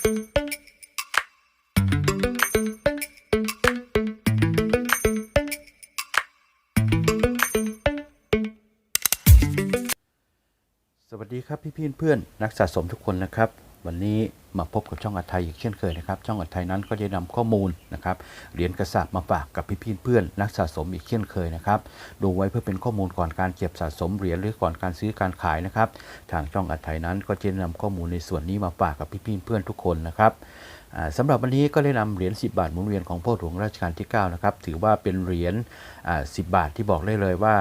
สวัสดีครับพี่พี่เพื่อนนักสะสมทุกคนนะครับ วันนี้มาพบกับช่องอัดไทยอีกเช่นเคยนะครับ ช่องอัดไทยนั้นก็จะนำข้อมูลนะครับเหรียญกระสาบมาฝากกับพี่พี่เพื่อนนักสะสมอีกเช่นเคยนะครับ ดูไว้เพื่อเป็นข้อมูลก่อนการเก็บสะสมเหรียญหรือก่อนการซื้อการขายนะครับ ทางช่องอัดไทยนั้นก็จะนำข้อมูลในส่วนนี้มาฝากกับพี่พี่เพื่อนทุกคนนะครับสำหรับวันนี้ก็ได้นำเหรียญ 10 บาทหมุนเวียนของพ่อหลวงรัชกาลที่ 9 นะครับ ถือว่าเป็นเหรียญ10 บาทที่บอกได้เลยว่า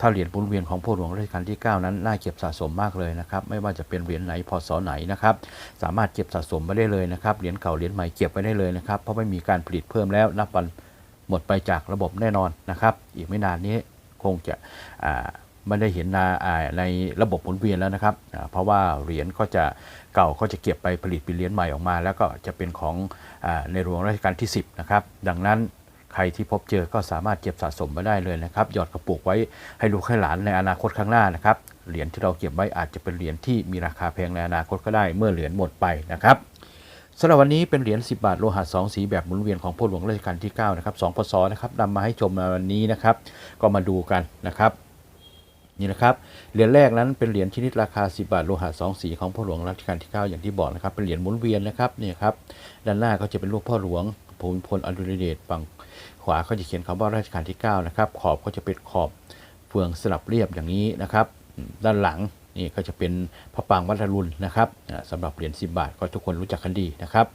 ถ้าเหรียญหมุนเวียนของพ่อหลวงรัชกาลที่ 9 นั้นน่าเก็บสะสมมากเลยนะครับ ไม่ว่าจะเป็นเหรียญไหนพศไหนนะครับ สามารถเก็บสะสมไว้ได้เลยนะครับ เหรียญเก่าเหรียญใหม่เก็บไว้ได้เลยนะครับ เพราะไม่มีการผลิตเพิ่มแล้วนับวันหมดไปจากระบบแน่นอนนะครับ อีกไม่นานนี้คงจะไม่ได้เห็นนาในระบบหมุนเวียนแล้วนะครับ เพราะว่าเหรียญก็จะเก่าก็จะเก็บไปผลิตเป็นเหรียญใหม่ออกมา แล้วก็จะเป็นของอในหลวงรัชกาลที่ 10 นะครับ ดังนั้น ใครที่พบเจอก็สามารถเก็บสะสมมาได้เลยนะครับ หยอดกระปุกไว้ให้ลูกให้หลานในอนาคตข้างหน้านะครับ เหรียญที่เราเก็บไว้อาจจะเป็นเหรียญที่มีราคาแพงในอนาคตก็ได้เมื่อเหรียญหมดไปนะครับสำหรับวันนี้เป็นเหรียญ 10 บาท โลหะ2สีแบบหมุนเวียนของพ่อหลวงรัชกาลที่ 9 นะครับ2พศนะครับนำมาให้ชมในวันนี้นะครับ ก็มาดูกันนะครับนี่นะครับ เหรียญแรกนั้นเป็นเหรียญชนิดราคา 10 บาท โลหะ2สีของพ่อหลวงรัชกาลที่ 9 อย่างที่บอกนะครับ เป็นเหรียญหมุนเวียนนะครับ นี่ครับ ด้านหน้าก็จะเป็นรูปพ่อหลวง ภูมิพลอดุลยเดชฝั่งขวาก็จะเขียนคำว่ารัชกาลที่ 9 นะครับ ขอบก็จะเป็นขอบเฟืองสลับเรียบอย่างนี้นะครับ ด้านหลังนี่ก็จะเป็นพระปรางวัดรุณนะครับสำสำหรับเหรียญ10 บาทก็ทุกคนรู้จักกันดีนะครับ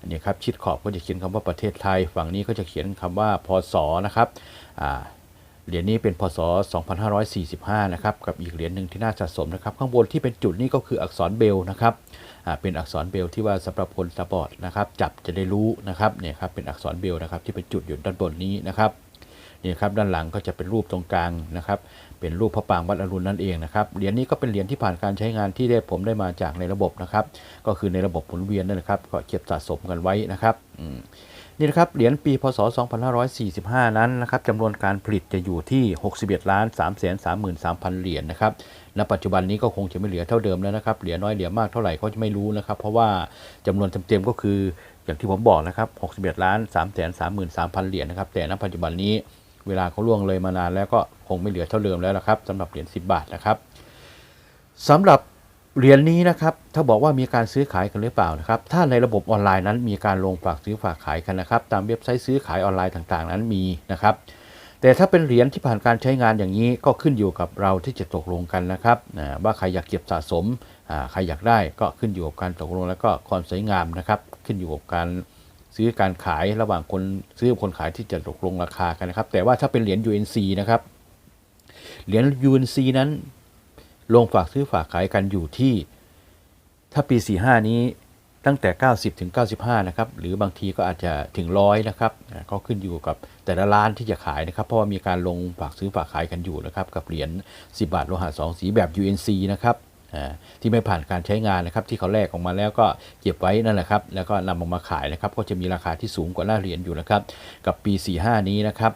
อันนี้ครับชิดขอบก็จะเขียนคำว่าประเทศไทย ฝั่งนี้ก็จะเขียนคำว่าพศนะครับอ่า เหรียญนี้เป็นพศ 2545 นะครับ กับอีกเหรียญหนึ่งที่น่าสะสมนะครับ ข้างบนที่เป็นจุดนี้ก็คืออักษรเบลนะครับเป็นอักษรเบลที่ว่าสำหรับคนตาบอดนะครับ จับจะได้รู้นะครับเนี่ยครับเป็นอักษรเบลนะครับที่เป็นจุดอยู่ด้านบนนี้นะครับนี่ครับด้านหลังก็จะเป็นรูปตรงกลางนะครับ เป็นรูปพระปรางวัดอรุณนั่นเองนะครับเหรียญนี้ก็เป็นเหรียญที่ผ่านการใช้งานที่ได้ผมได้มาจากในระบบนะครับ ก็คือในระบบหมุนเวียนนั่นแหละครับก็เก็บสะสมกันไว้นะครับ นี่นะครับเหรียญปีพศ 2545 นั้นนะครับจำนวนการผลิตจะอยู่ที่ 61ล้าน3 3 3 3 0 0 เหรียญนะครับณปัจจุบันนี้ก็คงจะไม่เหลือเท่าเดิมแล้วนะครับเหลือน้อยเหลือมากเท่าไหร่ก็จะไม่รู้นะครับ เพราะว่าจำนวนเต็มๆก็คืออย่างที่ผมบอกนะครับ 61ล้าน3 3 3 3 0 0 0 เหรียญนะครับ แต่ณปัจจุบันนี้เวลาเขาล่วงเลยมานานแล้วก็คงไม่เหลือเท่าเดิมแล้วนะครับสำหรับเหรียญ10 บาทนะครับสำหรับ เหรียญนี้นะครับถ้าบอกว่ามีการซื้อขายกันหรือเปล่านะครับถ้าในระบบออนไลน์นั้นมีการลงฝากซื้อฝากขายกันนะครับ ตามเว็บไซต์ซื้อขายออนไลน์ต่างๆ นั้นมีนะครับแต่ถ้าเป็นเหรียญที่ผ่านการใช้งานอย่างนี้ก็ขึ้นอยู่กับเราที่จะตกลงกันนะครับว่าใครอยากเก็บสะสมใครอยากได้ก็ขึ้นอยู่กับการตกลงแล้วก็ความสวยงามนะครับ ขึ้นอยู่กับการซื้อการขายระหว่างคนซื้อคนขายที่จะตกลงราคากันนะครับ แต่ว่าถ้าเป็นเหรียญ UNC นะครับเหรียญ UNC นั้น ลงฝากซื้อฝากขายกันอยู่ที่ ถ้าปี 45 นี้ตั้งแต่ 90 ถึง 95 นะครับ หรือบางทีก็อาจจะถึงร้อยนะครับ ก็ขึ้นอยู่กับแต่ละร้านที่จะขายนะครับ เพราะว่ามีการลงฝากซื้อฝากขายกันอยู่นะครับ กับเหรียญ 10 บาทโลหะ2สีแบบ UNC นะครับที่ไม่ผ่านการใช้งานนะครับ ที่เขาแลกออกมาแล้วก็เก็บไว้นั่นแหละครับ แล้วก็นำออกมาขายนะครับ ก็จะมีราคาที่สูงกว่าหน้าเหรียญอยู่นะครับ กับปี 45 นี้นะครับ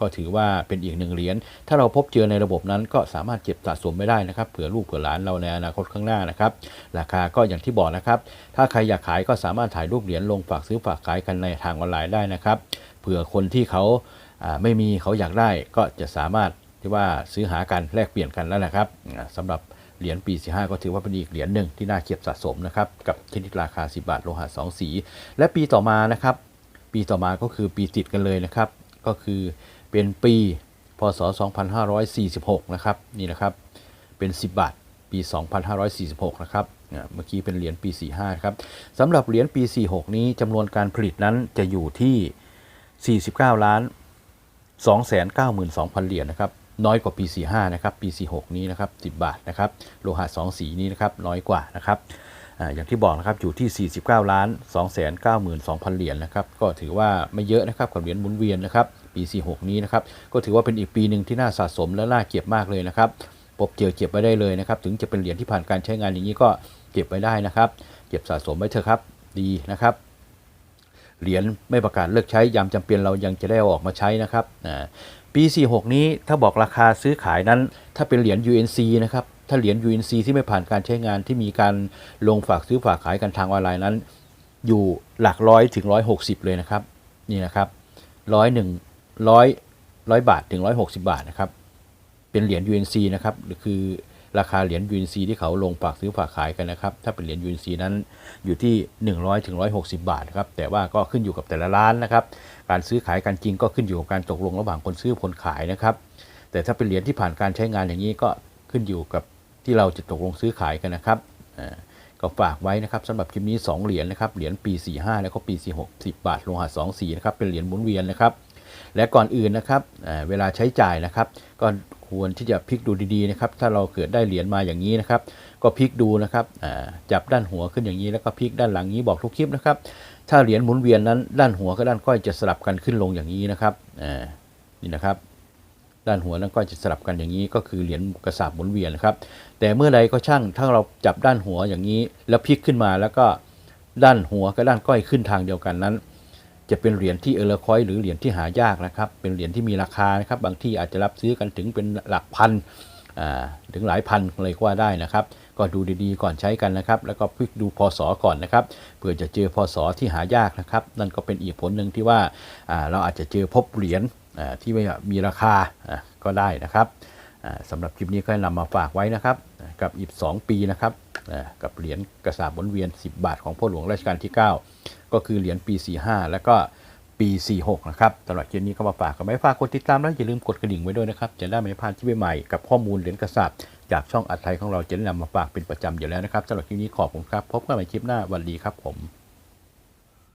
ก็ถือว่าเป็นอีกหนึ่งเหรียญ ถ้าเราพบเจอในระบบนั้นก็สามารถเก็บสะสมไม่ได้นะครับ เผื่อลูกเผื่อหลานเราในอนาคตข้างหน้านะครับ ราคาก็อย่างที่บอกนะครับ ถ้าใครอยากขายก็สามารถถ่ายรูปเหรียญลงฝากซื้อฝากขายกันในทางออนไลน์ได้นะครับ เผื่อคนที่เขาไม่มีเขาอยากได้ก็จะสามารถที่ว่าซื้อหากันแลกเปลี่ยนกันแล้วนะครับอ่าสำหรับเหรียญปี 45 ก็ถือว่าเป็นอีกเหรียญหนึ่งที่น่าเก็บสะสมนะครับ กับชนิดราคา 10 บาทโลหะ2สี และปีต่อมานะครับ ปีต่อมาก็คือปีติดกันเลยนะครับ ก็คือเป็นปีพศ 2546 นะครับนี่นะครับเป็น 10 บาท ปี 2546 นะครับเมื่อกี้เป็นเหรียญปี 45 ครับสำหรับเหรียญปี 46 นี้จำนวนการผลิตนั้นจะอยู่ที่ 49 ล้าน 292,000 เหรียญนะครับน้อยกว่าปี 45 นะครับ ปี 46 นี้นะครับ 10 บาทนะครับ โลหะ 2 สีนี้นะครับ น้อยกว่านะครับออย่างที่บอกนะครับ อยู่ที่ 49 ล้าน 292,000 เหรียญนะครับ ก็ถือว่าไม่เยอะนะครับกับเหรียญหมุนเวียนนะครับ ปี 46 นี้นะครับ ก็ถือว่าเป็นอีกปีหนึ่งที่น่าสะสมและน่าเก็บมากเลยนะครับพบเจอเก็บไว้ได้เลยนะครับ ถึงจะเป็นเหรียญที่ผ่านการใช้งานอย่างนี้ก็เก็บไว้ได้นะครับ เก็บสะสมไว้เถอะครับดีนะครับเหรียญไม่ประกาศเลิกใช้ยามจำเป็นเรายังจะได้ออกมาใช้นะครับปี 46 นี้ถ้าบอกราคาซื้อขายนั้น ถ้าเป็นเหรียญ UNC นะครับถ้าเหรียญ UNC ที่ไม่ผ่านการใช้งานที่มีการลงฝากซื้อฝากขายกันทางออนไลน์นั้น อยู่หลักร้อยถึงร้อยหกสิบเลยนะครับนี่นะครับร้อยหนึ่ง ร้อยร้อยบาทถึงร้อยหกสิบาทนะครับ เป็นเหรียญ UNC นะครับหรือคือราคาเหรียญ UNC ที่เขาลงฝากซื้อฝากขายกันนะครับ ถ้าเป็นเหรียญ UNC นั้นอยู่ที่ 100ถึง160 บาทครับ แต่ว่าก็ขึ้นอยู่กับแต่ละร้านนะครับ การซื้อขายกันจริงก็ขึ้นอยู่กับการตกลงระหว่างคนซื้อคนขายนะครับ แต่ถ้าเป็นเหรียญที่ผ่านการใช้งานอย่างนี้ก็ขึ้นอยู่กับที่เราจะตกลงซื้อขายกันนะครับอ่าก็ฝากไว้นะครับสำหรับคลิปนี้ 2 เหรียญนะครับ เหรียญปี 45 แล้วก็ปี 46 10 บาทลงหา2สีนะครับ เป็นเหรียญหมุนเวียนนะครับ และก่อนอื่นนะครับเวลาใช้จ่ายนะครับ ก็ควรที่จะพลิกดูดีๆนะครับ ถ้าเราเกิดได้เหรียญมาอย่างนี้นะครับ ก็พลิกดูนะครับจับด้านหัวขึ้นอย่างนี้แล้วก็พลิกด้านหลังนี้บอกทุกคลิปนะครับ ถ้าเหรียญหมุนเวียนนั้นด้านหัวกับด้านก้อยจะสลับกันขึ้นลงอย่างนี้นะครับนี่นะครับด้านหัวนั้นก็จะสลับกันอย่างนี้ก็คือเหรียญกระสาบหมุนเวียนนะครับ แต่เมื่อใดก็ช่างถ้าเราจับด้านหัวอย่างนี้ แล้วพลิกขึ้นมาแล้วก็ด้านหัวกับด้านก้อยขึ้นทางเดียวกันนั้น จะเป็นเหรียญที่เออร์คอยหรือเหรียญที่หายากนะครับ เป็นเหรียญที่มีราคานะครับ บางที่อาจจะรับซื้อกันถึงเป็นหลักพันอ่าถึงหลายพันเลยก็ว่าได้นะครับ ก็ดูดีๆก่อนใช้กันนะครับ แล้วก็พลิกดูพศก่อนนะครับเพื่อจะเจอพศที่หายากนะครับ นั่นก็เป็นอีกผลหนึ่งที่ว่าอ่าเราอาจจะเจอพบเหรียญอ่าที่ไม่มีราคาอ่าก็ได้นะครับอ่าสำหรับคลิปนี้ก็นำมาฝากไว้นะครับ กับอีก2ปีนะครับ กับเหรียญกระสาบหมุนเวียน 10 บาทของพ่อหลวงรัชกาลที่ 9 ก็คือเหรียญปี 45 แล้วก็ปี 46 นะครับสำหรับคลิปนี้ก็มาฝากกันไว้ฝากกดติดตามแล้วอย่าลืมกดกระดิ่งไว้ด้วยนะครับ จะได้ไม่พลาดที่ใหม่ๆกับข้อมูลเหรียญกระสาบจากช่องอัดไทยของเราจะนำมาฝากเป็นประจำอยู่แล้วนะครับสำหรับคลิปนี้ขอบคุณครับ พบกันใหม่คลิปหน้าวันดีครับผม